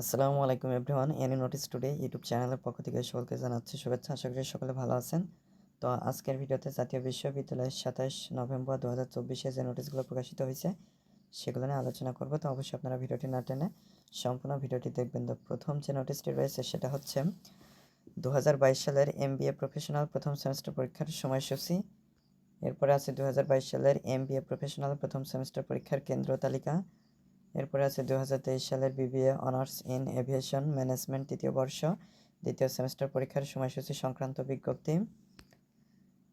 আসসালামু আলাইকুম everyone any notice today YouTube চ্যানেলের পক্ষ থেকে সকলকে জানাচ্ছি শুভেচ্ছা। আশা করি সকলে ভালো আছেন। তো আজকের ভিডিওতে জাতীয় বিশ্ববিদ্যালয়ের সাতাশ নভেম্বর দু হাজার চব্বিশে যে নোটিশগুলো প্রকাশিত হয়েছে, সেগুলো নিয়ে আলোচনা করব। তো অবশ্যই আপনারা ভিডিওটি না টেনে সম্পূর্ণ ভিডিওটি দেখবেন। তো প্রথম যে নোটিশটি রয়েছে, সেটা হচ্ছে দু হাজার বাইশ সালের এম প্রফেশনাল প্রথম সেমিস্টার পরীক্ষার সময়সূচি। এরপরে আছে দু হাজার বাইশ সালের এম প্রফেশনাল প্রথম সেমিস্টার পরীক্ষার কেন্দ্র তালিকা। এরপরে আছে দু হাজার তেইশ সালের BBA honours in aviation management তৃতীয় বর্ষ, দ্বিতীয় সেমিস্টার পরীক্ষার সময়সূচি সংক্রান্ত বিজ্ঞপ্তি।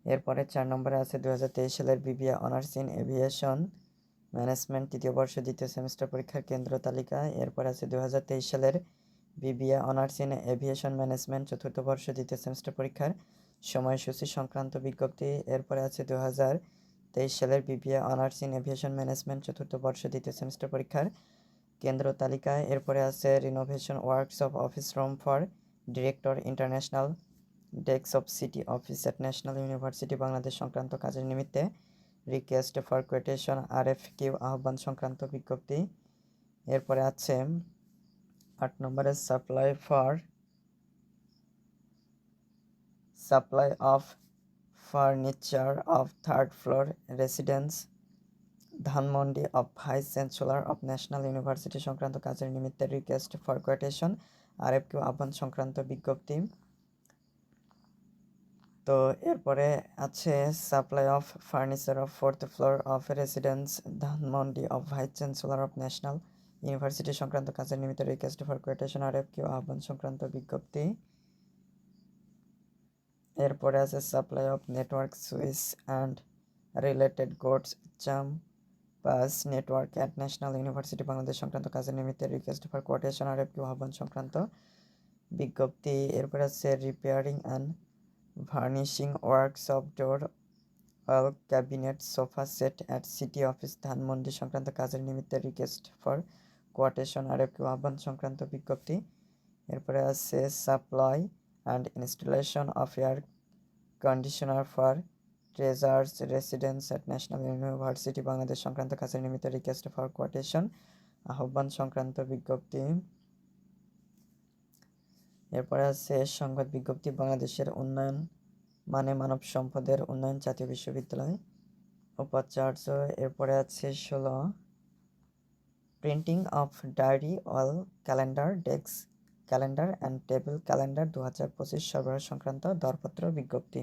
এরপরে চার নম্বরে আছে দু হাজার তেইশ সালের BBA honours in aviation management তৃতীয় বর্ষ, দ্বিতীয় সেমিস্টার পরীক্ষার কেন্দ্র তালিকা। এরপর আছে দুহাজার তেইশ সালের BBA honours in aviation management চতুর্থ বর্ষ, দ্বিতীয় সেমিস্টার পরীক্ষার সময়সূচি সংক্রান্ত বিজ্ঞপ্তি। এরপরে আছে দু হাজার তেইশ সালের BBA honours in aviation management চতুর্থ বর্ষ দ্বিতীয় সেমিস্টার পরীক্ষার কেন্দ্র তালিকায়। এরপরে আছে renovation works of office room for director international desk of city office at national university Bangladesh সংক্রান্ত কাজের নিমিত্তে request for quotation R F Q আহ্বান সংক্রান্ত বিজ্ঞপ্তি। এরপরে আছে আট নম্বরে supply for supply of furniture of third floor residence Dhanmondi of vice chancellor of national university সংক্রান্ত কাজের নিমিত্তে request for quotation R F Q আহ্বান সংক্রান্ত বিজ্ঞপ্তি। তো এরপরে আছে supply of furniture of fourth floor of residence Dhanmondi of vice chancellor of national university সংক্রান্ত কাজের নিমিত্তে request for quotation R F Q আহ্বান সংক্রান্ত বিজ্ঞপ্তি। এরপরে আছে supply of network switch and related goods campus network at national university Bangladesh সংক্রান্ত কাজের নিমিত্তে রিকোয়েস্ট ফর কোয়াটেশন আর একটি আহ্বান সংক্রান্ত বিজ্ঞপ্তি। এরপরে আছে repairing and varnishing works of door wall cabinet sofa set at city office Dhanmondi সংক্রান্ত কাজের নিমিত্তে রিকোয়েস্ট ফর কোয়াটেশন আর একটি আহ্বান সংক্রান্ত বিজ্ঞপ্তি। এরপরে আছে supply and installation of air conditioner for treasurer's residence at national university Bangladesh সংক্রান্ত কাজের নিমিত্ত রিকোয়েস্ট ফর কোয়াটেশন আহ্বান সংক্রান্ত বিজ্ঞপ্তি। এরপরে আছে সংবাদ বিজ্ঞপ্তি, বাংলাদেশের উন্নয়ন মানে মানব সম্পদের উন্নয়ন জাতীয় বিশ্ববিদ্যালয় উপাচার্য। এরপরে আছে ষোলো printing of diary wall calendar desk calendar and table calendar দু হাজার পঁচিশ সরবরাহ সংক্রান্ত দরপত্র বিজ্ঞপ্তি।